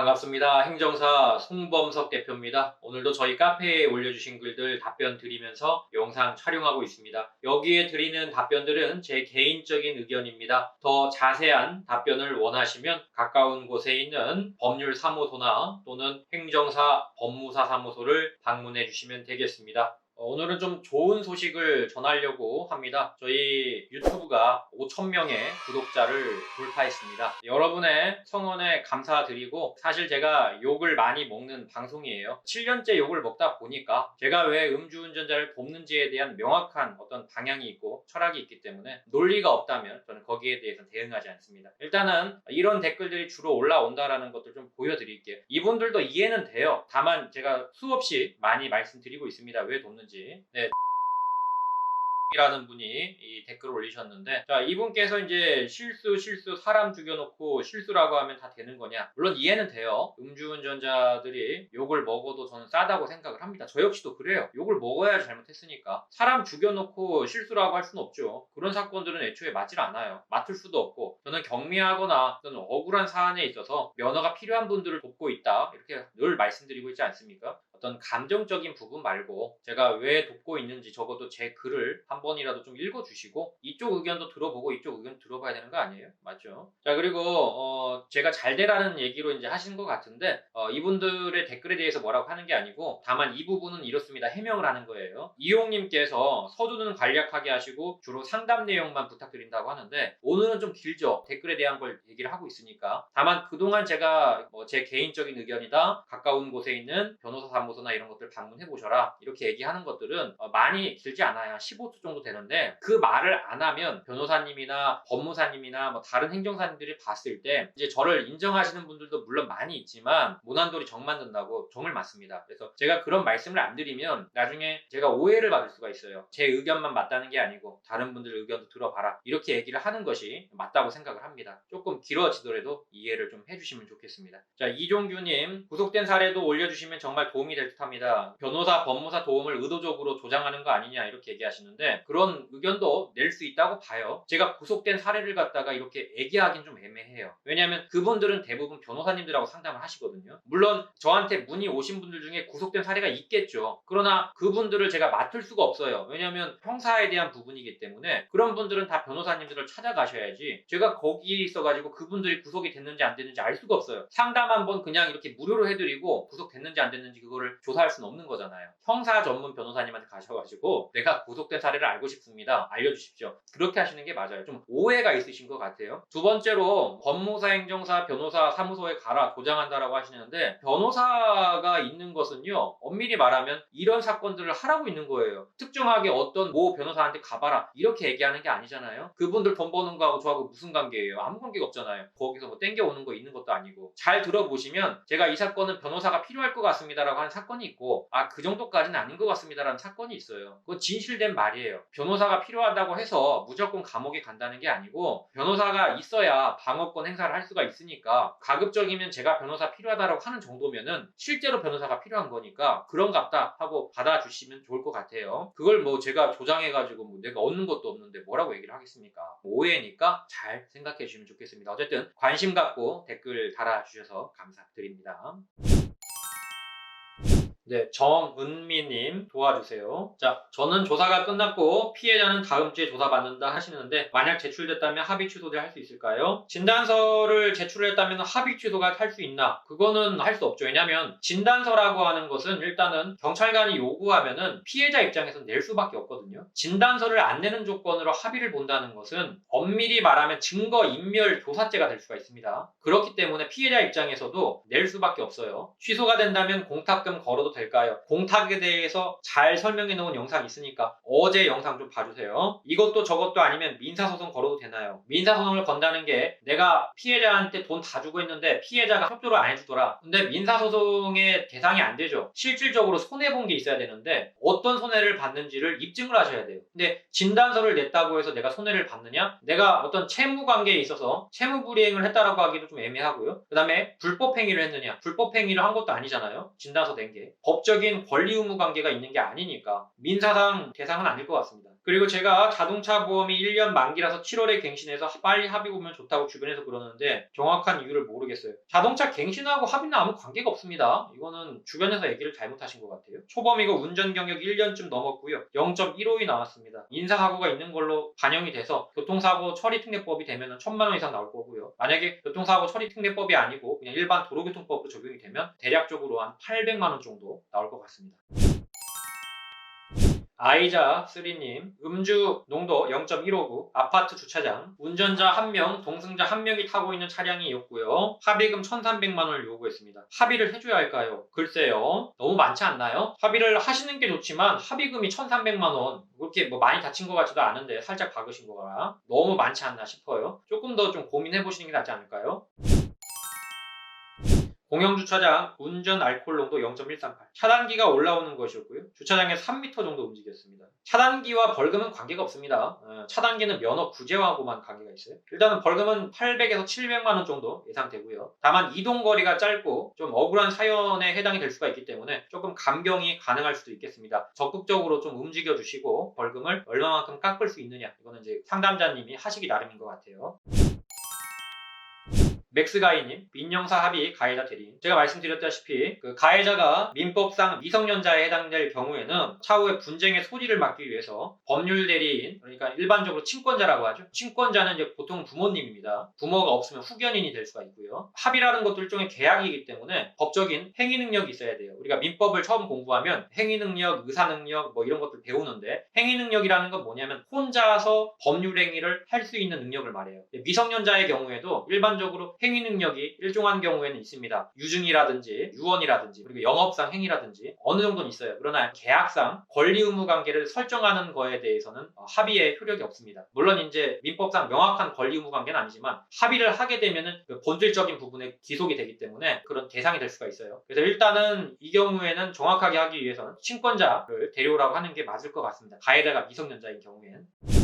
반갑습니다. 행정사 송범석 대표입니다. 오늘도 저희 카페에 올려주신 글들 답변 드리면서 영상 촬영하고 있습니다. 여기에 드리는 답변들은 제 개인적인 의견입니다. 더 자세한 답변을 원하시면 가까운 곳에 있는 법률사무소나 또는 행정사 법무사 사무소를 방문해 주시면 되겠습니다. 어, 오늘은 좀 좋은 소식을 전하려고 합니다. 저희 유튜브가 5,000명의 구독자를 돌파했습니다. 여러분의 성원에 감사드리고 사실 제가 욕을 많이 먹는 방송이에요. 7년째 욕을 먹다 보니까 제가 왜 음주운전자를 돕는지에 대한 명확한 어떤 방향이 있고 철학이 있기 때문에 논리가 없다면 저는 거기에 대해서 대응하지 않습니다. 일단은 이런 댓글들이 주로 올라온다라는 것들 좀 보여드릴게요. 이분들도 이해는 돼요. 다만 제가 수없이 많이 말씀드리고 있습니다. 왜 돕는지. 네. 이라는 분이 이 댓글을 올리셨는데 자 이분께서 이제 실수 실수 사람 죽여놓고 실수라고 하면 다 되는 거냐? 물론 이해는 돼요. 음주운전자들이 욕을 먹어도 저는 싸다고 생각을 합니다. 저 역시도 그래요. 욕을 먹어야 잘못했으니까. 사람 죽여놓고 실수라고 할 수는 없죠. 그런 사건들은 애초에 맞질 않아요. 맡을 수도 없고. 저는 경미하거나 또는 억울한 사안에 있어서 면허가 필요한 분들을 돕고 있다. 이렇게 늘 말씀드리고 있지 않습니까 어떤 감정적인 부분 말고 제가 왜 돕고 있는지 적어도 제 글을 한 번이라도 좀 읽어주시고 이쪽 의견도 들어보고 이쪽 의견 들어봐야 되는 거 아니에요? 맞죠? 자 그리고 어, 제가 잘 되라는 얘기로 이제 하신 것 같은데 어, 이분들의 댓글에 대해서 뭐라고 하는 게 아니고 다만 이 부분은 이렇습니다. 해명을 하는 거예요. 이용님께서 서두는 간략하게 하시고 주로 상담 내용만 부탁드린다고 하는데 오늘은 좀 길죠. 댓글에 대한 걸 얘기를 하고 있으니까 다만 그동안 제가 뭐 제 개인적인 의견이다 가까운 곳에 있는 변호사 사무 소나 이런 것들 방문해 보셔라 이렇게 얘기하는 것들은 어, 많이 길지 않아요. 15초 정도 되는데 그 말을 안 하면 변호사님이나 법무사님이나 뭐 다른 행정사님들이 봤을 때 이제 저를 인정하시는 분들도 물론 많이 있지만 모난돌이 정 만든다고 정을 맞습니다. 그래서 제가 그런 말씀을 안 드리면 나중에 제가 오해를 받을 수가 있어요. 제 의견만 맞다는 게 아니고 다른 분들 의견도 들어봐라 이렇게 얘기를 하는 것이 맞다고 생각을 합니다. 조금 길어지더라도 이해를 좀 해주시면 좋겠습니다. 자 이종규님 구속된 사례도 올려주시면 정말 도움이 될 듯합니다. 변호사 법무사 도움을 의도적으로 조장하는 거 아니냐 이렇게 얘기하시는데 그런 의견도 낼 수 있다고 봐요. 제가 구속된 사례를 갖다가 이렇게 얘기하긴 좀 애매해요. 왜냐하면 그분들은 대부분 변호사님들하고 상담을 하시거든요. 물론 저한테 문의 오신 분들 중에 구속된 사례가 있겠죠. 그러나 그분들을 제가 맡을 수가 없어요. 왜냐하면 형사에 대한 부분이기 때문에 그런 분들은 다 변호사님들을 찾아가셔야지 제가 거기 있어가지고 그분들이 구속이 됐는지 안 됐는지 알 수가 없어요. 상담 한번 그냥 이렇게 무료로 해드리고 구속됐는지 안 됐는지 그거를 조사할 수는 없는 거잖아요. 형사 전문 변호사님한테 가셔가지고 내가 구속된 사례를 알고 싶습니다. 알려주십시오. 그렇게 하시는 게 맞아요. 좀 오해가 있으신 것 같아요. 두 번째로 법무사, 행정사, 변호사 사무소에 가라 조장한다라고 하시는데 변호사가 있는 것은요. 엄밀히 말하면 이런 사건들을 하라고 있는 거예요. 특정하게 어떤 모 변호사한테 가봐라 이렇게 얘기하는 게 아니잖아요. 그분들 돈 버는 거하고 저하고 무슨 관계예요? 아무 관계가 없잖아요. 거기서 뭐 땡겨 오는 거 있는 것도 아니고 잘 들어보시면 제가 이 사건은 변호사가 필요할 것 같습니다라고 하는 사건이 있고 아 그 정도까지는 아닌 것 같습니다라는 사건이 있어요. 그건 진실된 말이에요. 변호사가 필요하다고 해서 무조건 감옥에 간다는 게 아니고 변호사가 있어야 방어권 행사를 할 수가 있으니까 가급적이면 제가 변호사 필요하다라고 하는 정도면은 실제로 변호사가 필요한 거니까 그런갑다 하고 받아주시면 좋을 것 같아요. 그걸 뭐 제가 조장해가지고 뭐 내가 얻는 것도 없는데 뭐라고 얘기를 하겠습니까? 오해니까 잘 생각해 주시면 좋겠습니다. 어쨌든 관심 갖고 댓글 달아주셔서 감사드립니다. 네, 정은미님 도와주세요. 자, 저는 조사가 끝났고 피해자는 다음 주에 조사받는다 하시는데 만약 제출됐다면 합의 취소를 할 수 있을까요? 진단서를 제출했다면 합의 취소가 할 수 있나? 그거는 할 수 없죠. 왜냐하면 진단서라고 하는 것은 일단은 경찰관이 요구하면은 피해자 입장에서 낼 수밖에 없거든요. 진단서를 안 내는 조건으로 합의를 본다는 것은 엄밀히 말하면 증거 인멸 교사죄가 될 수가 있습니다. 그렇기 때문에 피해자 입장에서도 낼 수밖에 없어요. 취소가 된다면 공탁금 걸어도 될 까요? 공탁에 대해서 잘 설명해 놓은 영상 있으니까 어제 영상 좀 봐주세요. 이것도 저것도 아니면 민사소송 걸어도 되나요? 민사소송을 건다는 게 내가 피해자한테 돈 다 주고 있는데 피해자가 협조를 안 해주더라. 근데 민사소송의 대상이 안 되죠. 실질적으로 손해본 게 있어야 되는데 어떤 손해를 받는지를 입증을 하셔야 돼요. 근데 진단서를 냈다고 해서 내가 손해를 받느냐? 내가 어떤 채무 관계에 있어서 채무 불이행을 했다라고 하기도 좀 애매하고요. 그 다음에 불법 행위를 했느냐? 불법 행위를 한 것도 아니잖아요. 진단서 낸 게. 법적인 권리 의무 관계가 있는 게 아니니까 민사상 대상은 아닐 것 같습니다. 그리고 제가 자동차 보험이 1년 만기라서 7월에 갱신해서 빨리 합의 보면 좋다고 주변에서 그러는데 정확한 이유를 모르겠어요. 자동차 갱신하고 합의는 아무 관계가 없습니다. 이거는 주변에서 얘기를 잘못하신 것 같아요. 초범이고 운전 경력 1년쯤 넘었고요. 0.15이 나왔습니다. 인사사고가 있는 걸로 반영이 돼서 교통사고 처리 특례법이 되면 1000만 원 이상 나올 거고요. 만약에 교통사고 처리 특례법이 아니고 그냥 일반 도로교통법으로 적용이 되면 대략적으로 한 800만 원 정도 나올 것 같습니다. 아이자 3님 음주 농도 0.159 아파트 주차장 운전자 1명 동승자 1명이 타고 있는 차량이었고요 합의금 1300만 원을 요구했습니다 합의를 해줘야 할까요? 글쎄요 너무 많지 않나요? 합의를 하시는 게 좋지만 합의금이 1300만 원 그렇게 뭐 많이 다친 것 같지도 않은데 살짝 박으신 거라 너무 많지 않나 싶어요 조금 더 좀 고민해 보시는 게 낫지 않을까요? 공영주차장 운전 알코올 농도 0.138 차단기가 올라오는 것이었고요. 주차장에서 3m 정도 움직였습니다. 차단기와 벌금은 관계가 없습니다. 어, 차단기는 면허 구제하고만 관계가 있어요. 일단은 벌금은 800에서 700만 원 정도 예상되고요. 다만 이동거리가 짧고 좀 억울한 사연에 해당이 될 수가 있기 때문에 조금 감경이 가능할 수도 있겠습니다. 적극적으로 좀 움직여 주시고 벌금을 얼마만큼 깎을 수 있느냐 이거는 이제 상담자님이 하시기 나름인 것 같아요 맥스가이님, 민영사 합의 가해자 대리인. 제가 말씀드렸다시피 그 가해자가 민법상 미성년자에 해당될 경우에는 차후에 분쟁의 소지를 막기 위해서 법률 대리인, 그러니까 일반적으로 친권자라고 하죠. 친권자는 이제 보통 부모님입니다. 부모가 없으면 후견인이 될 수가 있고요. 합의라는 것도 일종의 계약이기 때문에 법적인 행위 능력이 있어야 돼요. 우리가 민법을 처음 공부하면 행위 능력, 의사 능력 뭐 이런 것들 배우는데 행위 능력이라는 건 뭐냐면 혼자서 법률 행위를 할 수 있는 능력을 말해요. 미성년자의 경우에도 일반적으로 행위 능력이 일종한 경우에는 있습니다. 유증이라든지 유언이라든지 그리고 영업상 행위라든지 어느 정도는 있어요. 그러나 계약상 권리 의무 관계를 설정하는 거에 대해서는 어, 합의에 효력이 없습니다. 물론 이제 민법상 명확한 권리 의무 관계는 아니지만 합의를 하게 되면은 그 본질적인 부분에 기속이 되기 때문에 그런 대상이 될 수가 있어요. 그래서 일단은 이 경우에는 정확하게 하기 위해서는 친권자를 데려오라고 하는 게 맞을 것 같습니다. 가해자가 미성년자인 경우에는.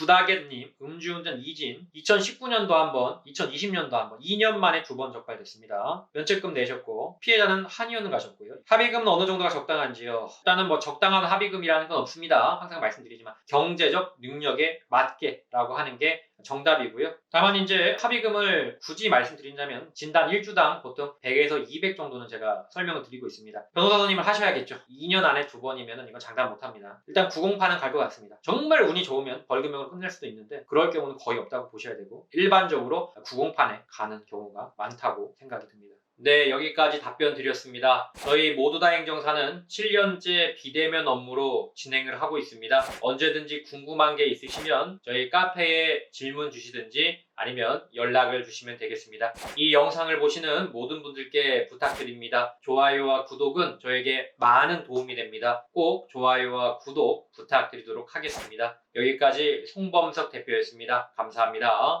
부다겟님, 음주운전 이진, 2019년도 한 번, 2020년도 한 번, 2년 만에 두 번 적발됐습니다. 면책금 내셨고, 피해자는 한의원을 가셨고요. 합의금은 어느 정도가 적당한지요? 일단은 뭐 적당한 합의금이라는 건 없습니다. 항상 말씀드리지만, 경제적 능력에 맞게라고 하는 게 정답이고요. 다만 이제 합의금을 굳이 말씀드린다면 진단 1주당 보통 100에서 200 정도는 제가 설명을 드리고 있습니다. 변호사 선임을 하셔야겠죠. 2년 안에 두 번이면 이건 장담 못합니다. 일단 908은 갈 것 같습니다. 정말 운이 좋으면 벌금형 끝낼 수도 있는데 그럴 경우는 거의 없다고 보셔야 되고 일반적으로 908에 가는 경우가 많다고 생각이 듭니다. 네, 여기까지 답변 드렸습니다. 저희 모두 다 행정사는 7년째 비대면 업무로 진행을 하고 있습니다. 언제든지 궁금한 게 있으시면 저희 카페에 질문 주시든지 아니면 연락을 주시면 되겠습니다. 이 영상을 보시는 모든 분들께 부탁드립니다. 좋아요와 구독은 저에게 많은 도움이 됩니다. 꼭 좋아요와 구독 부탁드리도록 하겠습니다. 여기까지 송범석 대표였습니다. 감사합니다.